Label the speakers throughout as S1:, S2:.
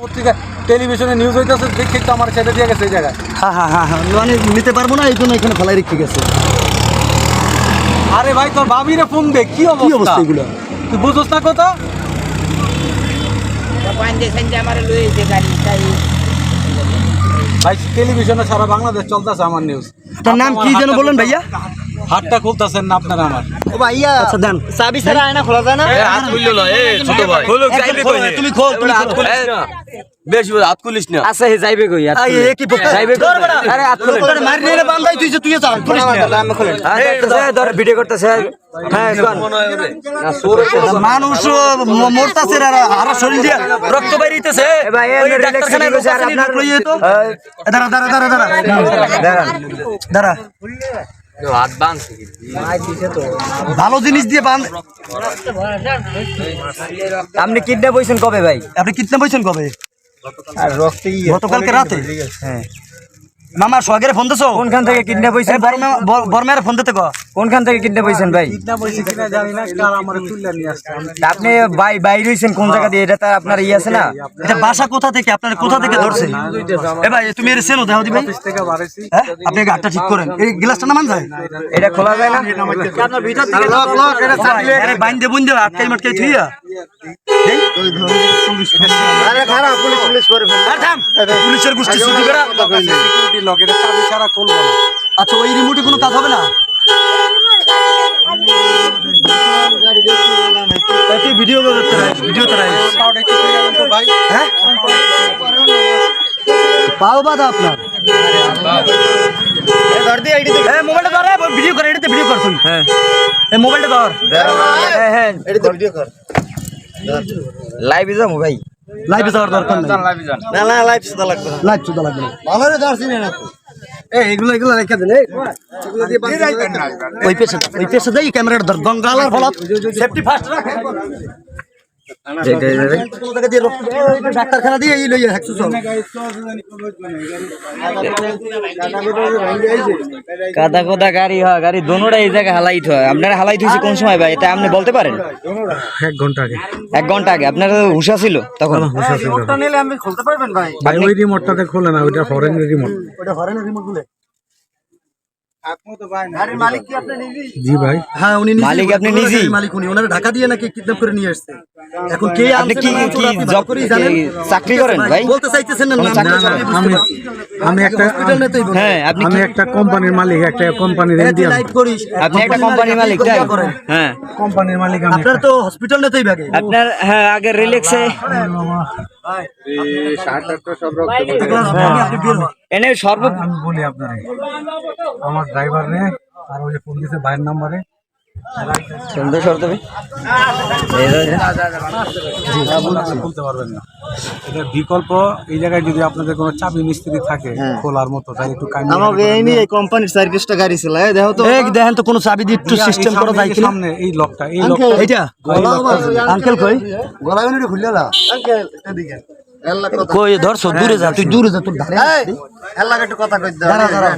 S1: পত্রিকা টেলিভিশনে নিউজ হইতেছে দেখে তো আমার ছেড়ে দিয়ে গেছে এই জায়গায়।
S2: হ্যাঁ হ্যাঁ হ্যাঁ হ্যাঁ মানে নিতে পারব না এই জন্য এখানে ফেলাই রেখে গেছে।
S1: আরে ভাই তোর ভাবিরে ফোন দে কি
S2: কি
S1: অবস্থা
S2: অবস্থা এগুলো?
S1: তুই বুঝোস না কথা? ভাই টেলিভিশনে সারা বাংলাদেশ চলতেছে আমার নিউজ
S2: তার নাম কি যেন বললেন ভাইয়া?
S1: হাতটা খুলতেছেন না আপনারা আমার।
S2: ও ভাইয়া আচ্ছা দেন। চাবি ছাড়া আয়না খোলা যায় না?
S3: হাত খুললো না এ ছোট ভাই।
S2: তুমি খোল তুমি খোল।
S3: এ, বেশি হাত খুলিস না।
S4: আচ্ছা হে যাইবে কই আর
S2: আই এ কি
S4: যাইবে কই?
S2: আরে তোরে মারি বান্দাই তুই যে তুই যা পুলিশ না। খোলেন
S4: হ্যাঁ, দেখতেছে, ধর। ভিডিও করতেছে। হ্যাঁ কোন
S2: মানুষ ম- মরতাছে আর হারা শরীর দিয়ে রক্ত বাইরিতেছে।
S4: এ ভাই,
S2: ডাক্তারখানায়
S4: হয়ে আর আপনার-
S2: তো। এ দাঁড়া দাঁড়া দাঁড়া দাঁড়া। দাঁড়া। ভালো জিনিস দিয়ে বান
S4: আপনি কিডন্যাপ বইছেন কবে ভাই?
S2: আপনি কিডনা বইছেন কবে? গতকালকে রাতে?
S4: হ্যাঁ।
S2: মামা সোহাগের ফোন দিছো?
S4: ওখান থেকে কিডন্যাপ হয়েছে
S2: বর্মের ফোন দিতে কো।
S4: কোনখান থেকে কিডন্যাপ হইছেন ভাই? আপনি বাইরে হইছেন কোন জায়গা দিয়ে? এটা আপনার ইয়ে আছে না?
S2: এটা বাসা কোথা থেকে? আপনার কোথা থেকে ধরছে এ ভাই তুমি এর চেনো দেখাও দি ভাই।
S1: অফিস থেকে বাড়াইছি।
S2: হ্যাঁ? আপনি গাড়িটা ঠিক করেন। এই গ্লাসটা নামান যায়?
S4: এটা খোলা যায় না?
S2: আরে বাইন্দে বুন্দে আটকাই মাটকাই থুইয়া? আরে খারাপ পুলিশ পুলিশ করে থাম। পুলিশের গোষ্ঠী ছুটি করা
S1: সিকিউরিটি লক এটা চাবি ছাড়া খুলবো না।
S2: আচ্ছা ওই রিমোটে কোনো কাজ হবে না? তুই ভিডিও করতে রাখ ভিডিও
S1: ভাই
S2: হ্যাঁ? পাও বাদা আপনার মোবাইলটা ধর ভিডিও কর এটাতে ভিডিও কর তুমি
S4: হ্যাঁ।
S2: মোবাইলটা ধর।
S4: হ্যাঁ হ্যাঁ। লাইভে যাব ভাই।
S2: লাইভে যাওয়ার দরকার না না লাইভ সুদা লাগবে না। লাইভ সুদা লাগবে না। ভালো রে ধরছি না ওই পেছে ওই পেছে দেই ক্যামেরাটা ধর গঙ্গালার ফলত সেফটি ফার্স্ট রাখ ডাক্তারখানা দিয়ে এই লইয়া
S4: কাদা কোদা গাড়ি হয় গাড়ি দোনোটা এই জায়গায় হালাইট হয়। আপনারা হালাইট হয়েছে কোন সময় ভাই? এটা আপনি বলতে পারেন?
S1: এক ঘণ্টা আগে।
S4: এক ঘণ্টা আগে। আপনার হুশা ছিল তখন?
S2: রিমোটটা নিলে আপনি খুলতে পারবেন ভাই?
S1: ভাই ওই রিমোটটাতে খোলে না ওইটা ফরেন রিমোট।
S2: ওটা হরেনের রিমোটগুলো গাড়ির মালিক কি আপনি নিজেই
S1: জি ভাই।
S2: হ্যাঁ উনি
S4: মালিক আপনি নিজেই?
S2: মালিক উনি। ওনারা ঢাকা দিয়ে নাকি কিডন্যাপ করে নিয়ে আসছে। এখন কে
S4: আপনি কি কি জব
S2: ভালো জানেন?
S4: চাকরি করেন ভাই
S2: বলতে চাইতেছেন না? আমি
S1: আমি একটা
S2: হসপিটাল নেতেই
S4: হ্যাঁ আপনি
S1: আমি একটা কোম্পানির মালিক একটা কোম্পানির
S4: আপনি একটা কোম্পানির মালিক তাই। হ্যাঁ।
S1: কোম্পানির মালিক
S2: আপনার তো হসপিটাল নেতেই ভাগে।
S4: আপনার হ্যাঁ আগে রিল্যাক্সে
S2: হন।
S4: এনে সর্ব
S1: আমি বলি আপনারে আমার ড্রাইভার রে আর ওই যে পুলিশের বাইরের নাম্বারে
S4: সুন্দর শর্ত
S1: খুলতে পারবেন না এটা বিকল্প এই জায়গায় যদি আপনাদের কোনো চাবি মিস্ত্রি থাকে খোলার মতো তাহলে একটু
S5: আমাকে এই নিয়ে কোম্পানির সার্ভিসটা গাড়ি ছিল। এই দেখো তো।
S2: এই দেখেন তো কোনো চাবি দিয়ে একটু সিস্টেম করা যায় কিনা?
S1: সামনে এই লকটা এই লকটা
S2: এইটা? আঙ্কেল কই?
S5: গলা গুলো খুললে না আঙ্কেল এদিকে এল্লা
S2: কই ধরছো? দূরে যা তুই দূরে যা তোর ধারে
S5: একটু কথা কই
S2: দাঁড়া, দাঁড়া।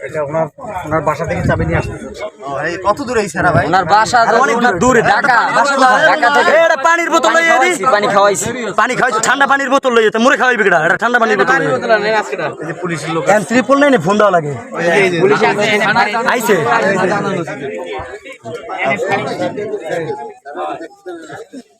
S1: এটা ওনার ওনার বাসা থেকে চাবি নিয়ে আসতে
S5: কত দূরে এই সারা ভাই?
S4: ওনার বাসা অনেক দূরে। ঢাকা ঢাকা থেকে।
S2: এটা পানির বোতল লইয়া দি
S4: পানি খাওয়াইছি।
S2: পানি খাওয়াইছো ঠান্ডা পানির বোতল লইয়া তো মুরে খাওয়াইবি কেডা? এটা ঠান্ডা পানির বোতল লইয়া
S1: এই যে পুলিশের লোক
S2: এন ত্রিপল নাই না ফোন দেওয়া লাগে।
S4: পুলিশ পানি-
S2: আইছে।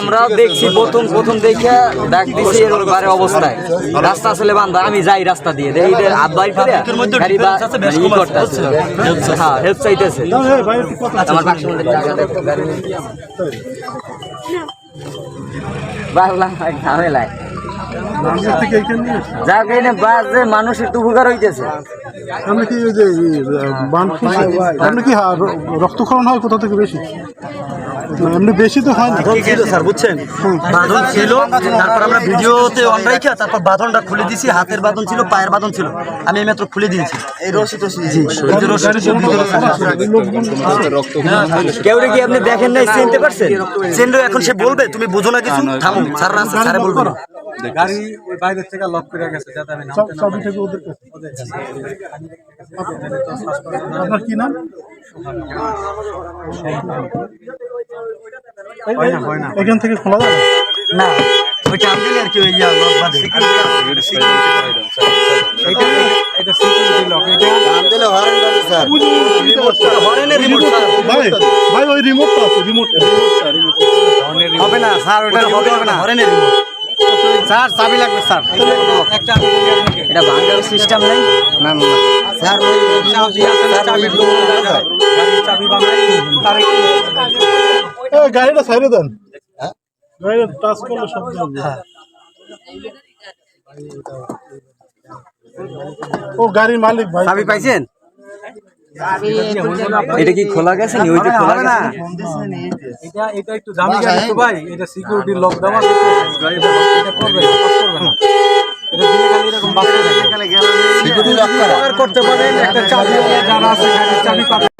S4: আমরাও দেখছি প্রথম প্রথম দেখে ডাক দিছি এর বারে অবস্থায়। রাস্তা আসলে বান্ধা আমি যাই রাস্তা দিয়ে। দেখি যে আব্বাই ফিরে গাড়ি বা ই করতেছে। হ্যাঁ হেল্প চাইতেছে। আমার বাক্সের টাকা দেখো, গাড়ি নিয়ে কি আমার? বাংলা ঝামেলায়। যাক এই বাস যে মানুষ একটু উপকার হইতেছে।
S6: আপনি কি ওই যে আপনি কি রক্তক্ষরণ হয় কোথা থেকে বেশি? এমনি বেশি তো হয়
S2: ছিল স্যার বুঝছেন? বাঁধন ছিল তারপর আমরা ভিডিওতে অন রাইখা তারপর বাঁধনটা খুলে দিয়েছি হাতের বাঁধন ছিল পায়ের বাঁধন ছিল। আমি এই মাত্র খুলে দিয়েছি।
S5: এই রশি টসি
S2: জি
S4: কেউ কি আপনি দেখেন নাই চিনতে পারছেন?
S2: চেন্ডু এখন সে বলবে তুমি বুঝো না কিছু থামো স্যার আছে স্যারে বলবে। না।
S1: গাড়ি ওই বাইরের থেকে লক করে গেছে যাতে আমি নামতে না
S6: চাবি থেকে ওদের কাছে। আপনার কি নাম? এখান থেকে খোলা যাবে?
S2: না ওই চাপ দিলে আর কি ওই ইয়া লক বাঁধে
S1: এটা এটা সিকিউরিটি লক এটা
S5: দাম দিলে হরেন বাজে স্যার
S2: হরেনের রিমোট
S6: ভাই ভাই ওই রিমোটটা আছে রিমোট
S2: হবে না স্যার ওটা হবে না। হরেনের রিমোট স্যার চাবি লাগবে স্যার।
S4: এটা ভাঙার সিস্টেম নাই।
S2: না না।
S5: স্যার ওই
S1: চাবি আছে না চাবির দোকানে চাবি বানাই তার
S6: এই গাড়িটা দেন। গাড়িটা টাচ করলে শব্দ হবে ও গাড়ির মালিক ভাই।
S2: চাবি পাইছেন?
S4: এটা কি খোলা গেছে নি ওই যে খোলা না
S1: এটা এটা একটু দামি গেছে তো ভাই এটা সিকিউরিটি লক দেওয়া আছে এটা করবে করবে না এটা দিলে খালি এরকম বাস করে
S5: সিকিউরিটি লক করা
S1: করতে পারেন একটা চাবি জানা আছে গাড়ির চাবি পাবেন